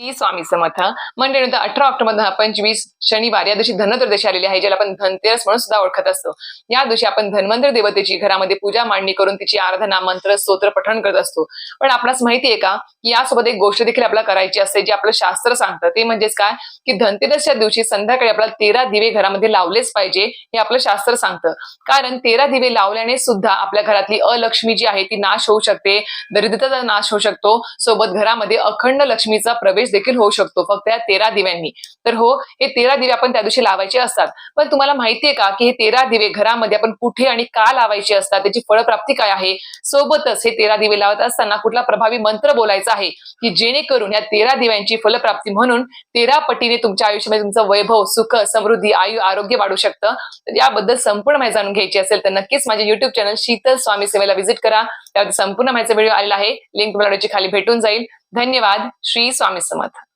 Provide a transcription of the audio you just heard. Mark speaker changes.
Speaker 1: स्वामी समर्थ. म्हणजे अठरा ऑक्टोबर दोन हजार पंचवीस शनिवार या दिवशी धनत्रयोदशी आलेली आहे ज्याला आपण धनतेरस म्हणून सुद्धा ओळखत असतो. या दिवशी आपण धन्वंतर देवतेची घरामध्ये पूजा मांडणी करून तिची आराधना मंत्र स्तोत्र पठण करत असतो. पण आपणास माहितीये का की यासोबत एक गोष्ट देखील आपल्याला करायची असते जे आपलं शास्त्र सांगतं. ते म्हणजेच काय की धनतेरसच्या दिवशी संध्याकाळी आपल्याला तेरा दिवे घरामध्ये लावलेच पाहिजे हे आपलं शास्त्र सांगतं. कारण तेरा दिवे लावल्याने सुद्धा आपल्या घरातली अलक्ष्मी जी आहे ती नाश होऊ शकते दरिद्रताचा नाश होऊ शकतो. सोबत घरामध्ये अखंड लक्ष्मीचा प्रवेश देखील होऊ शकतो फक्त या तेरा दिव्यांनी. तर हो हे तेरा दिवे आपण त्या दिवशी लावायचे असतात. पण तुम्हाला माहितीये का की हे तेरा दिवे घरामध्ये आपण कुठे आणि का लावायचे असतात त्याची फळप्राप्ती काय आहे? सोबतच हे तेरा दिवे लावत असताना कुठला प्रभावी मंत्र बोलायचा आहे की जेणेकरून या तेरा दिव्यांची फलप्राप्ती म्हणून तेरा पटीने तुमच्या आयुष्यामध्ये तुमचं वैभव सुख समृद्धी आयु आरोग्य वाढू शकतं. तर याबद्दल संपूर्ण माहिती जाणून घ्यायची असेल तर नक्कीच माझे युट्यूब चॅनल शीतल स्वामी सेवेला व्हिजिट करा. त्यावर संपूर्ण माहितीचा व्हिडिओ आलेला आहे. लिंक तुम्हाला खाली भेटून जाईल. धन्यवाद श्री स्वामी समर्थ।